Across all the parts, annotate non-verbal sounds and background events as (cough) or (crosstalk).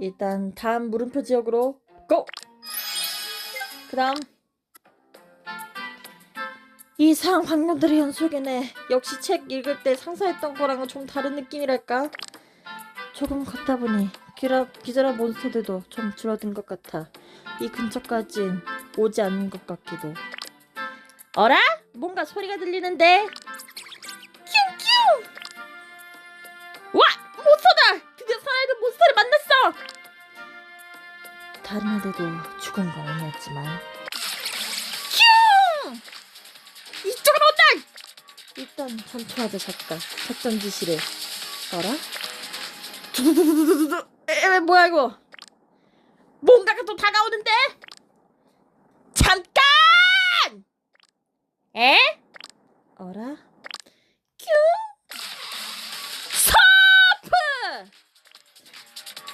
일단 다음 물음표 지역으로 고! 그 다음 이상 방문들의 연속이네. 역시 책 읽을 때 상상했던 거랑은 좀 다른 느낌이랄까? 조금 걷다 보니 기라, 기절한 몬스터들도 좀 줄어든 것 같아. 이 근처까진 오지 않는 것 같기도. 어라? 뭔가 소리가 들리는데 다른 애들도 죽은 건 아니었지만 큐! 이쪽으로 온다! 일단 전투하자 잠깐 작전 지시를 어라? 두두두두두두 에 뭐야 이거 뭔가가 또 다가오는데? 잠깐! 에? 어라? 큐? 서프!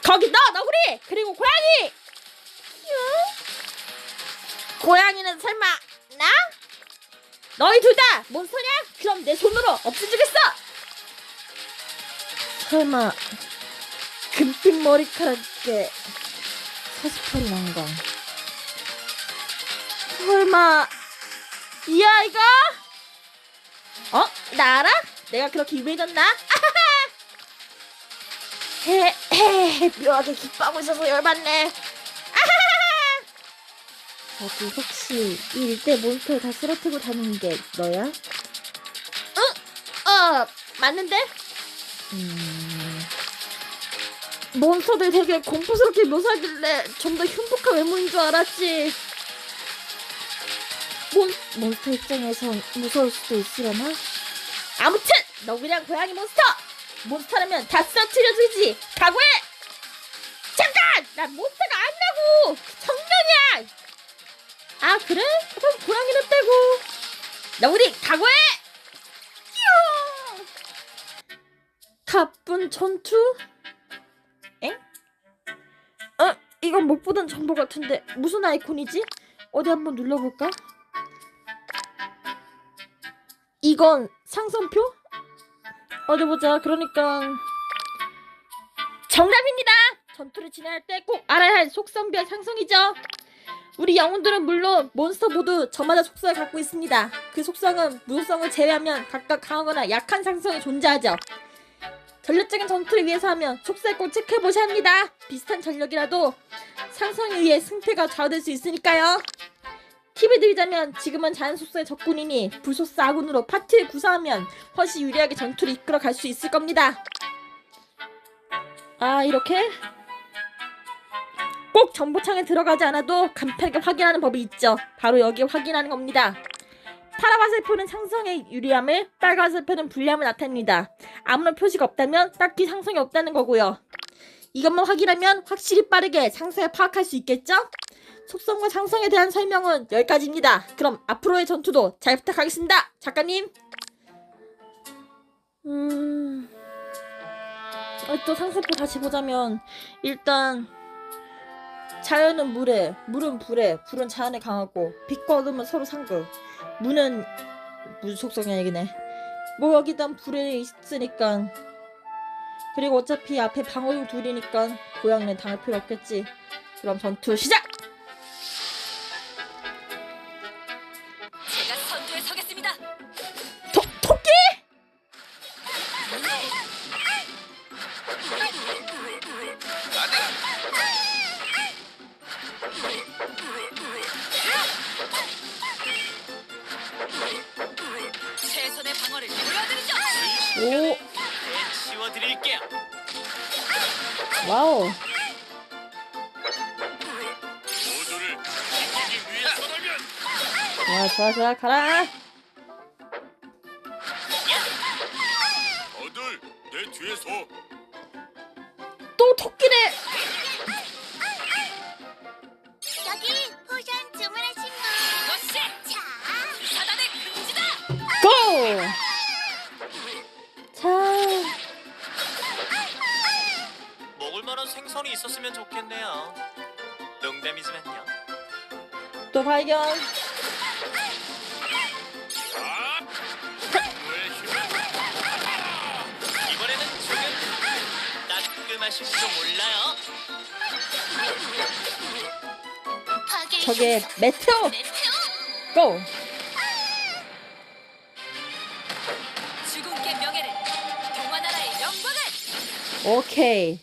거기 너 너구리 그리고 고양이 큐? 고양이는 설마 나? 너희 둘다 몬스터냐? 그럼 내 손으로 없애주겠어 설마 금빛 머리카락에 서스펄이 난건 설마 이 아이가? 어? 나 알아? 내가 그렇게 유명해졌나? 헤헤 묘하게 기뻐하고 있어서 열받네 저기 혹시 이 일대 몬스터를 다 쓰러뜨리고 다니는 게 너야? 응? 어 맞는데? 음... 몬스터들 되게 공포스럽게 묘사하길래 좀 더 흉폭한 외모인 줄 알았지 몬, 몬스터 입장에선 무서울 수도 있으려나? 아무튼 너 그냥 고양이 몬스터 몬스터라면 다 쓰러뜨려주지 각오해 잠깐 난 몬스터가 아니라고 아 그래? 그럼 고양이는 빼고 너 우리 각오해 휴 가쁜 전투? 엥? 어 이건 못 보던 정보 같은데 무슨 아이콘이지? 어디 한번 눌러볼까? 이건 상선표? 어디 보자. 그러니까 정답입니다. 전투를 진행할 때 꼭 알아야 할 속성별 상성이죠. 우리 영웅들은 물론 몬스터 모두 저마다 속성을 갖고 있습니다. 그 속성은 무속성을 제외하면 각각 강하거나 약한 상성이 존재하죠. 전략적인 전투를 위해서 하면 속성을 꼭 체크해 보셔야 합니다. 비슷한 전력이라도 상성에 의해 승패가 좌우될 수 있으니까요. 팁을 드리자면 지금은 자연 속성의 적군이니 불속사 아군으로 파티를 구사하면 훨씬 유리하게 전투를 이끌어 갈 수 있을 겁니다. 아 이렇게 꼭 정보창에 들어가지 않아도 간편하게 확인하는 법이 있죠. 바로 여기 확인하는 겁니다. 파란 화살표는 상성의 유리함을, 빨간 화살표는 불리함을 나타냅니다. 아무런 표시가 없다면 딱히 상성이 없다는 거고요. 이것만 확인하면 확실히 빠르게 상성을 파악할 수 있겠죠? 속성과 상성에 대한 설명은 여기까지입니다. 그럼 앞으로의 전투도 잘 부탁하겠습니다. 작가님. 음... 어, 또 상세표 다시 보자면 일단 자연은 물에, 물은 불에, 불은 자연에 강하고 빛과 어둠은 서로 상극. 문은 무슨 속성이야 얘기네. 뭐 여기dan 불에 있으니까 그리고 어차피 앞에 방어용 둘이니까 고양이는 당할 필요 없겠지. 그럼 전투 시작! 좋아, 가라. 어들 내 뒤에서 또 토끼네. 여기 포션 주문하신 분. 이것이 자, 사단의 금지다. 고! 자, 먹을 만한 생선이 있었으면 좋겠네요. 농담이지만요. 또 발견. 따끔하시. 하실지도 몰라요. 저게. 메테오. 고! 죽음께 명예를 동화나라의 영광을 오케이.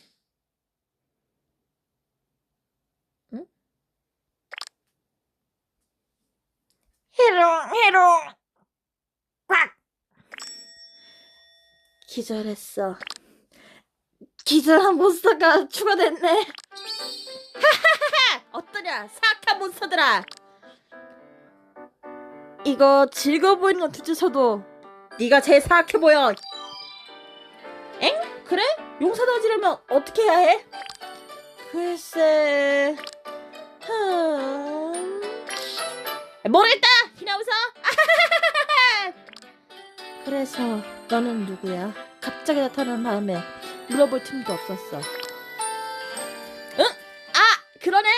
응? 해롱 해롱 꽉 기절했어. 기절한 몬스터가 추가됐네. 하하하하! 어떠냐, 사악한 몬스터들아. 이거 즐거워 보이는 건 둘째서도 네가 제일 사악해 보여. 엥? 그래? 용사 도지려면 어떻게 해야 해? 글쎄... 흠... 모르겠다! 히나우사! 그래서 너는 누구야? 갑자기 나타난 다음에 물어볼 틈도 없었어. 응? 아! 그러네!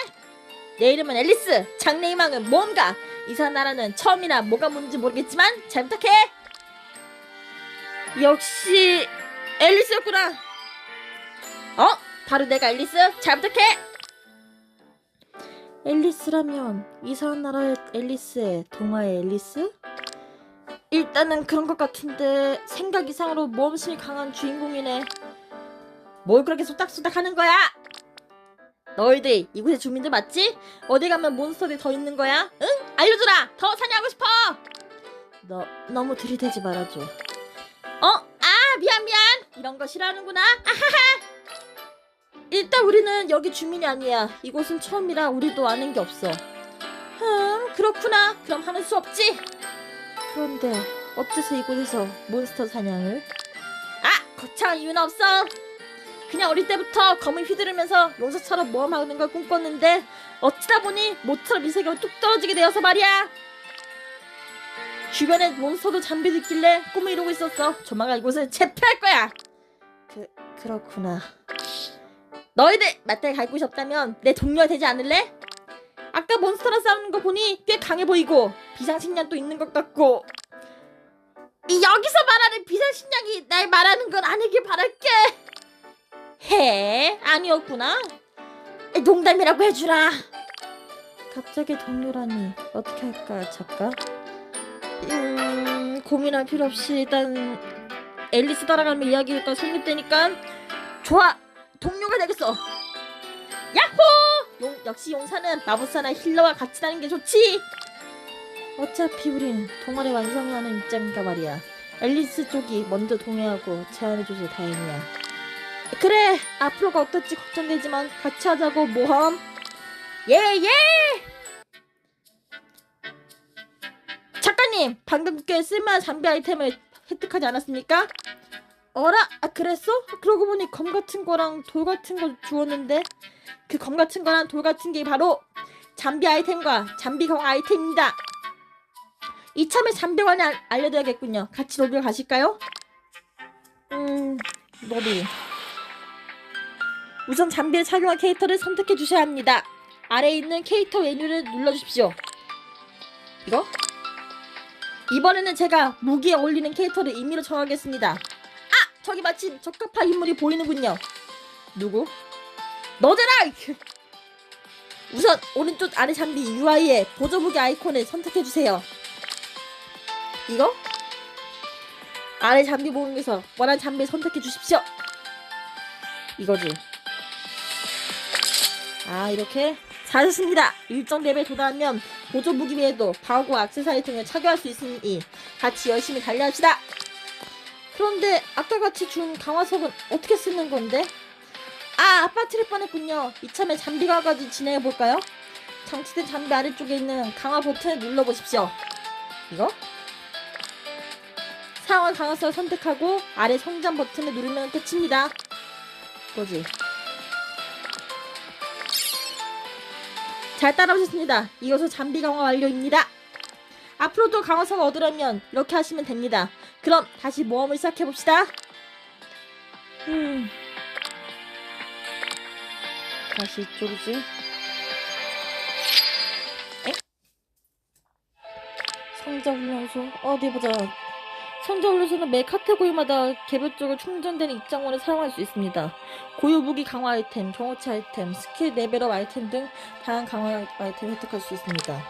내 이름은 앨리스! 장래 희망은 뭔가! 이상한 나라는 처음이라 뭐가 뭔지 모르겠지만 잘 부탁해! 역시 앨리스였구나. 어? 바로 내가 앨리스? 잘 부탁해. 앨리스라면 이상한 나라의 앨리스의 동화의 앨리스? 일단은 그런 것 같은데 생각 이상으로 모험심이 강한 주인공이네. 뭘 그렇게 소딱소딱 하는 거야? 너희들 이곳의 주민들 맞지? 어디 가면 몬스터들이 더 있는 거야? 응? 알려주라! 더 사냥하고 싶어! 너 너무 들이대지 말아줘. 어? 아 미안 미안 이런 거 싫어하는구나 아하하 일단 우리는 여기 주민이 아니야 이곳은 처음이라 우리도 아는 게 없어 흠 그렇구나 그럼 하는 수 없지 그런데 어째서 이곳에서 몬스터 사냥을 아 거창한 이유는 없어 그냥 어릴 때부터 검을 휘두르면서 용사처럼 모험하는 걸 꿈꿨는데 어찌다 보니 모처럼 이 세계로 뚝 떨어지게 되어서 말이야 주변에 몬스터도 잠비도 있길래 꿈을 이루고 있었어. 조만간 이곳을 체포할 거야. 그 그렇구나. 너희들 맞다에 갈 곳이 없다면 내 동료가 되지 않을래? 아까 몬스터랑 싸우는 거 보니 꽤 강해 보이고 비상식량도 있는 것 같고 이 여기서 말하는 비상식량이 날 말하는 건 아니길 바랄게. 해. 아니었구나. 에, 농담이라고 해주라. 갑자기 동료라니 어떻게 할까 잠깐. 음, 고민할 필요 없이 일단 앨리스 따라가면 이야기가 성립되니까 좋아. 동료가 되겠어. 야호! 용, 역시 용사는 마법사나 힐러와 같이 다니는 게 좋지. 어차피 우린 동아리 완성하는 입장이니까 말이야. 앨리스 쪽이 먼저 동의하고 제안해줘서 다행이야 그래 앞으로가 어떨지 걱정되지만 같이 하자고 모험 예예 작가님 방금 꽤 쓸만한 장비 아이템을 획득하지 않았습니까? 어라? 아 그랬어? 그러고 보니 검 같은 거랑 돌 같은 거 주웠는데 그 검 같은 거랑 돌 같은 게 바로 장비 아이템과 장비경 아이템입니다 이참에 장비관에 알- 알려드려야겠군요 같이 놀러 가실까요? 음... 놀이 우선 장비를 착용한 캐릭터를 선택해 주셔야 합니다 아래에 있는 캐릭터 메뉴를 눌러주십시오 이거? 이번에는 제가 무기에 어울리는 캐릭터를 임의로 정하겠습니다. 아! 저기 마침 적합한 인물이 보이는군요. 누구? 너잖아! (laughs) 우선 오른쪽 아래 장비 UI에 보조무기 아이콘을 선택해주세요. 이거? 아래 장비 모음에서 원하는 장비를 선택해 주십시오. 이거지. 아 이렇게 잘했습니다. 일정 레벨 도달하면 보조 무기 외에도 방어구 액세서리 등을 착용할 수 있으니 같이 열심히 달려합시다. 그런데 아까 같이 준 강화석은 어떻게 쓰는 건데? 아 아파트를 뻔했군요. 이참에 장비가까지 진행해 볼까요? 장치된 장비 아래쪽에 있는 강화 버튼을 눌러보십시오. 이거? 상황 강화석을 선택하고 아래 성장 버튼을 누르면 끝입니다. 뭐지? 잘 따라오셨습니다. 이것은 장비 강화 완료입니다. 앞으로도 강화석을 얻으려면 이렇게 하시면 됩니다. 그럼 다시 모험을 시작해 봅시다. 음. 다시 이쪽이지. 에? 성장 훈련소 어디 보자. 선저울로서는 매 카테고리마다 개별적으로 충전되는 입장원을 사용할 수 있습니다. 고유 무기 강화 아이템, 경호치 아이템, 스킬 레벨업 아이템 등 다양한 강화 아이템을 획득할 수 있습니다.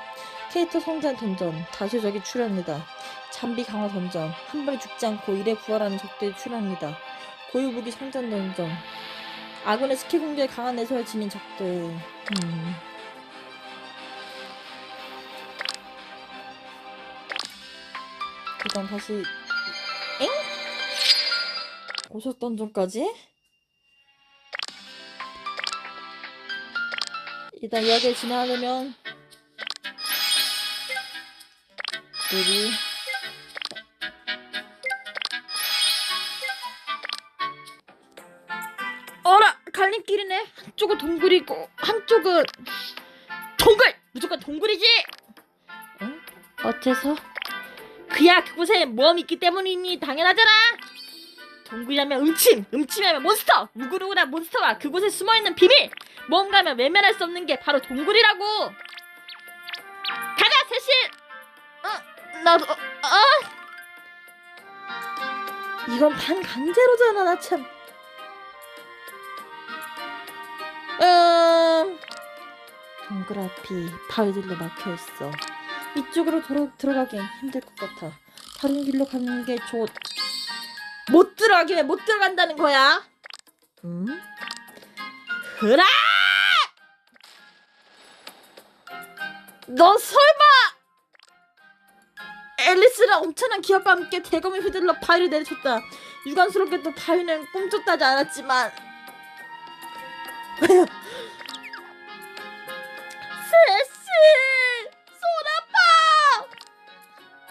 캐릭터 성장 던전, 다수적이 출연합니다. 잠비 강화 던전, 한 번에 죽지 않고 일에 부활하는 적들이 출연합니다. 고유 무기 성장 던전, 아군의 스킬 공격에 강한 내성을 지닌 적들. 음. 일단 다시 5석 던전까지? 일단 여기 지나려면 우리 어라! 갈림길이네. 한쪽은 동굴이고 한쪽은 동굴! 무조건 동굴이지! 응? 어째서? 그야 그곳에 모험이 있기 때문이니 당연하잖아! 동굴이라면 음침 음침이라면 몬스터 우글우글한 몬스터가 그곳에 숨어있는 비밀. 모험가면 외면할 수 없는 게 바로 동굴이라고. 가자 세실! 어 나도 어, 어. 이건 반강제로잖아 나 참. 음... 동굴 앞이 바위들로 막혀있어. 이쪽으로 돌아, 들어가긴 힘들 것 같아. 다른 길로 가는 게 좋... 못 들어가긴 못 들어간다는 거야. 음? 흐라! 너 설마 앨리스랑 엄청난 기억과 함께 대검을 휘둘러 바위를 내리쳤다. 유감스럽게도 바위는 꿈쩍다지 않았지만. (laughs) 세실 손 아파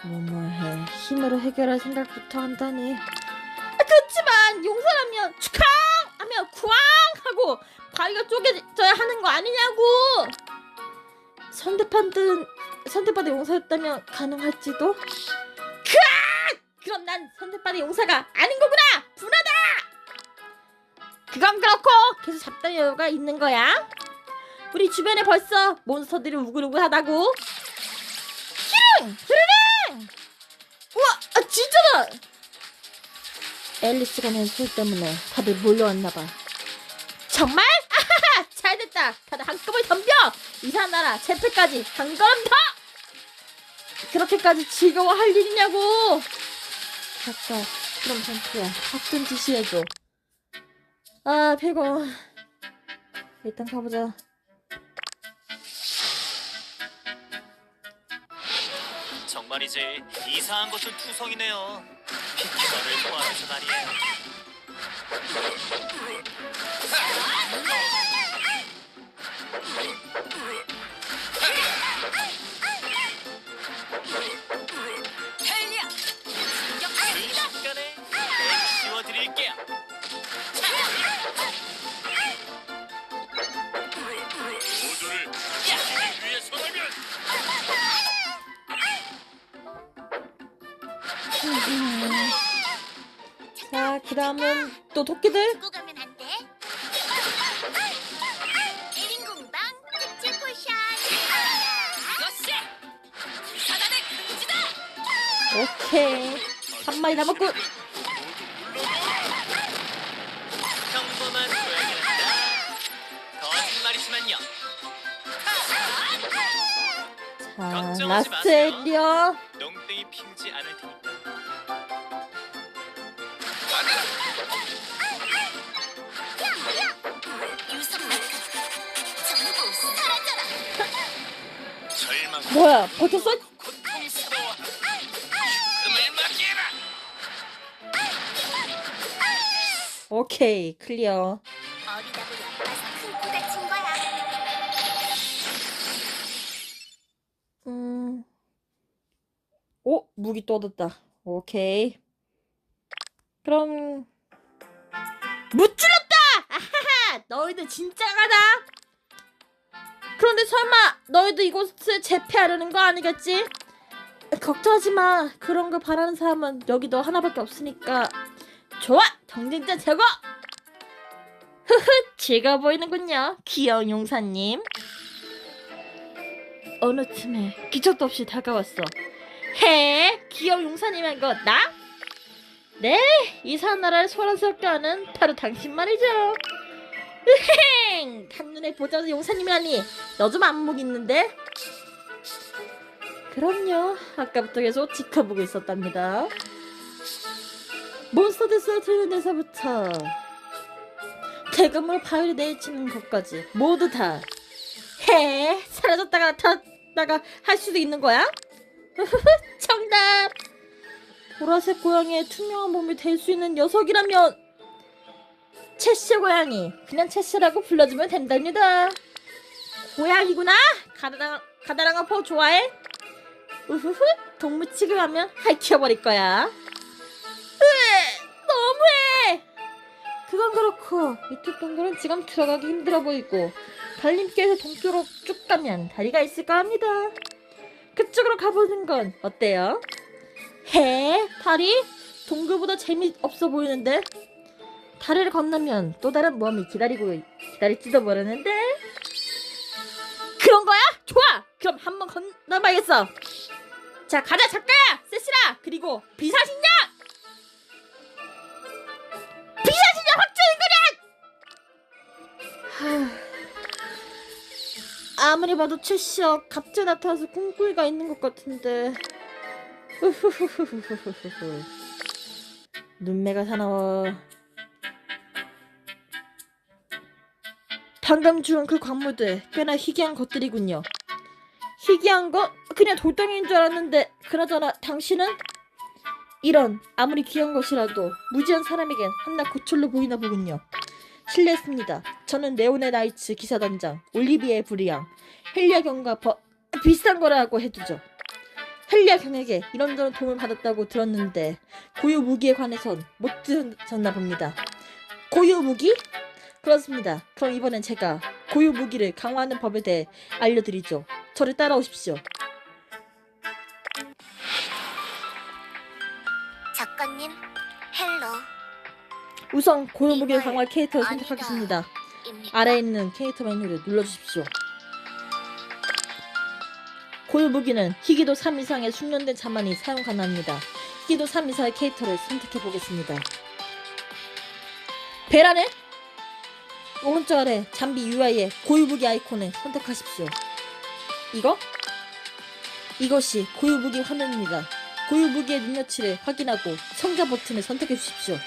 뭐뭐해. 힘으로 해결할 생각부터 한다니 바위가 쪼개져야 하는 거 아니냐고 선대받은 선대받은 용사였다면 가능할지도 크악 그럼 난 선대받은 용사가 아닌 거구나 분하다 그건 그렇고 계속 잡다는 여유가 있는 거야 우리 주변에 벌써 몬스터들이 우글우글하다고 히릉! 히르릉! 우와! 아 진짜다! 앨리스가 낸 소리 때문에 다들 몰려왔나봐 정말? 잘됐다 다들 한꺼번에 덤벼! 이상한 나라 제패까지 한 걸음 더! 그렇게까지 즐거워할 일이냐고 아까 그럼 전투야 확전 지시해줘 아 배고 일단 가보자 정말이지 이상한 것은 투성이네요. 피키너를 좋아해서 말이에요. 헬리야 시간에. 모두를 위해 서라면 자 그 다음은 또 토끼들 오케이 한 마리 남았고 평범한 고양이랍니다. 거짓말이지만요. 자 라스트 농땡이 피우지 않을 테니까. 뭐야 버텼어? 오케이 클리어. 어리다 다친 거야. 음. 오 무기 또 얻었다. 오케이. 그럼 무찔렀다! 아하하! 너희들 진짜 가다! 그런데 설마 너희도 이곳을 재패하려는 거 아니겠지? 걱정하지 마. 그런 걸 바라는 사람은 여기 너 하나밖에 없으니까 좋아 경쟁자 제거 흐흐 즐거워 보이는군요 귀여운 용사님 어느 틈에 기척도 없이 다가왔어 해 귀여운 용사님인 거 나? 네, 이상한 나라를 소란스럽게 하는 바로 당신 말이죠. 으행! 한눈에 보자마자 용사님이라니 요즘 안목 있는데? 그럼요. 아까부터 계속 지켜보고 있었답니다. 몬스터들 쓰러트리는 데서부터 대금으로 바위를 내리치는 것까지 모두 다 해! 사라졌다가 나타났다가 할 수도 있는 거야? (laughs) 정답! 보라색 고양이의 투명한 몸이 될 수 있는 녀석이라면 채씨 고양이 그냥 채씨라고 불러주면 된답니다 고양이구나 가다랑 가다랑어 포 좋아해 우후후 동물 취급하면 할퀴어버릴 거야 그건 그렇고 이쪽 동굴은 지금 들어가기 힘들어 보이고 달림길에서 동쪽으로 쭉 가면 다리가 있을까 합니다 그쪽으로 가보는 건 어때요? 해? 다리? 동굴보다 재미없어 보이는데? 다리를 건너면 또 다른 모험이 기다리고 기다릴지도 모르는데? 그런 거야? 좋아! 그럼 한번 건너봐야겠어 자 가자 작가야! 세시라! 그리고 비사신녀! 아무리 봐도 최씨어 갑자기 나타나서 꿈꾸기가 있는 것 같은데. (laughs) 눈매가 사나워. 방금 주운 그 광물들 꽤나 희귀한 것들이군요. 희귀한 거? 그냥 돌덩이인 줄 알았는데 그나저나 당신은? 이런 아무리 귀한 것이라도 무지한 사람에겐 한낱 고철로 보이나 보군요. 실례했습니다. 저는 네온의 나이츠 기사단장 올리비에 브리앙 헬리아 경과 버... 비슷한 거라고 해두죠. 헬리아 경에게 이런저런 도움을 받았다고 들었는데 고유 무기에 관해선 못 들으셨나 봅니다. 고유 무기? 그렇습니다. 그럼 이번엔 제가 고유 무기를 강화하는 법에 대해 알려드리죠. 저를 따라오십시오. 작가님. 우선 고유 무기를 강화할 캐릭터를 선택하겠습니다. 아래에 있는 캐릭터 메뉴를 눌러주십시오. 고유 무기는 희귀도 3 이상의 숙련된 자만이 사용 가능합니다. 희귀도 3 이상의 캐릭터를 선택해 보겠습니다. 베라네 오른쪽 아래 잠비 UI의 고유 무기 아이콘을 선택하십시오. 이거? 이것이 고유 무기 화면입니다. 고유 무기의 능력치를 확인하고 성자 버튼을 선택해 주십시오.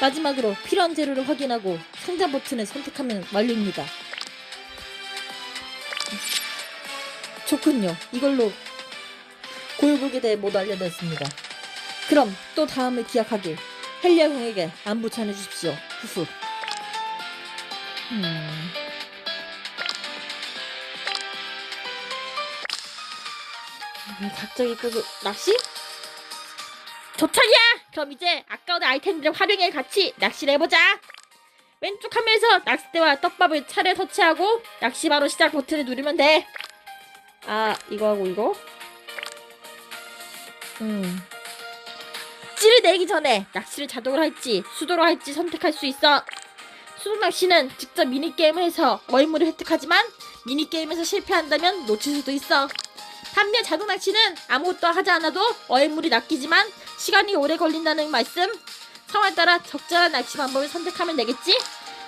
마지막으로 필요한 재료를 확인하고 상자 버튼을 선택하면 완료입니다. 좋군요. 이걸로 고유복에 대해 모두 알려드렸습니다. 그럼 또 다음을 기약하길 헬리아 형에게 안부 전해주십시오. 후후. 음. 왜 갑자기 그 낚시? 도착이야! 그럼 이제 아까운 아이템들을 활용해 같이 낚시를 해보자! 왼쪽 화면에서 낚싯대와 떡밥을 차례 터치하고 낚시 바로 시작 버튼을 누르면 돼! 아, 이거 하고 이거? 음. 찌를 내기 전에 낚시를 자동으로 할지 수도로 할지 선택할 수 있어. 수동 낚시는 직접 미니게임을 해서 어인물을 획득하지만 미니게임에서 실패한다면 놓칠 수도 있어. 반면 자동 낚시는 아무것도 하지 않아도 어인물이 낚이지만 시간이 오래 걸린다는 말씀. 상황에 따라 적절한 낚시 방법을 선택하면 되겠지?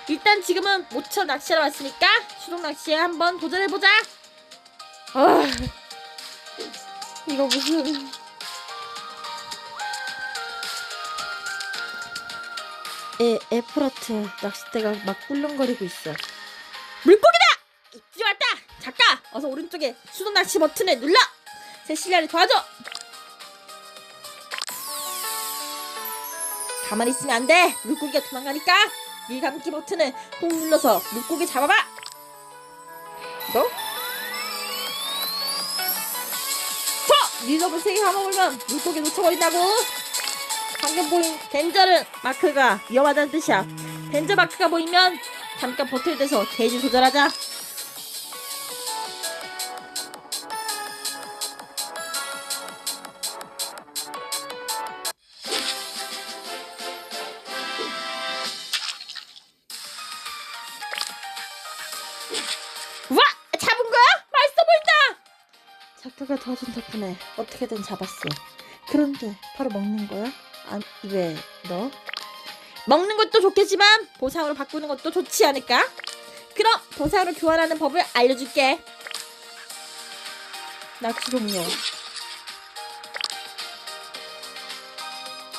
일단 지금은 모처 낚시하러 왔으니까 수동 낚시에 한번 도전해보자. 아, 이거 무슨 에 에프라트 낚싯대가 막 꿀렁거리고 있어. 물고기다! 입질 왔다! 작가, 어서 오른쪽에 수동 낚시 버튼을 눌러. 세실리아를 도와줘. 가만히 있으면 안 돼. 물고기가 도망가니까 이 감기 버튼을 꾹 눌러서 물고기 잡아봐. 너? 서! 리더블 세개 까먹으면 물고기 놓쳐버린다고. 방금 보인 덴저는 마크가 위험하다는 뜻이야. 덴저 마크가 보이면 잠깐 버튼을 떼서 게이지 조절하자. 어떻게든 잡았어. 그런데 바로 먹는 거야? 아, 왜 너? 먹는 것도 좋겠지만 보상으로 바꾸는 것도 좋지 않을까? 그럼 보상으로 교환하는 법을 알려줄게. 낚시 종료.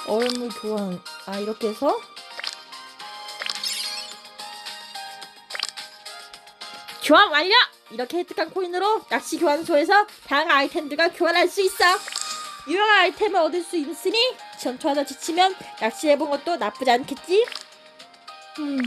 얼물 교환. 아 이렇게 해서 교환 완료! 이렇게 획득한 코인으로 낚시 교환소에서 다양한 아이템들과 교환할 수 있어. 유용한 아이템을 얻을 수 있으니 전투하다 지치면 낚시해본 것도 나쁘지 않겠지? 음,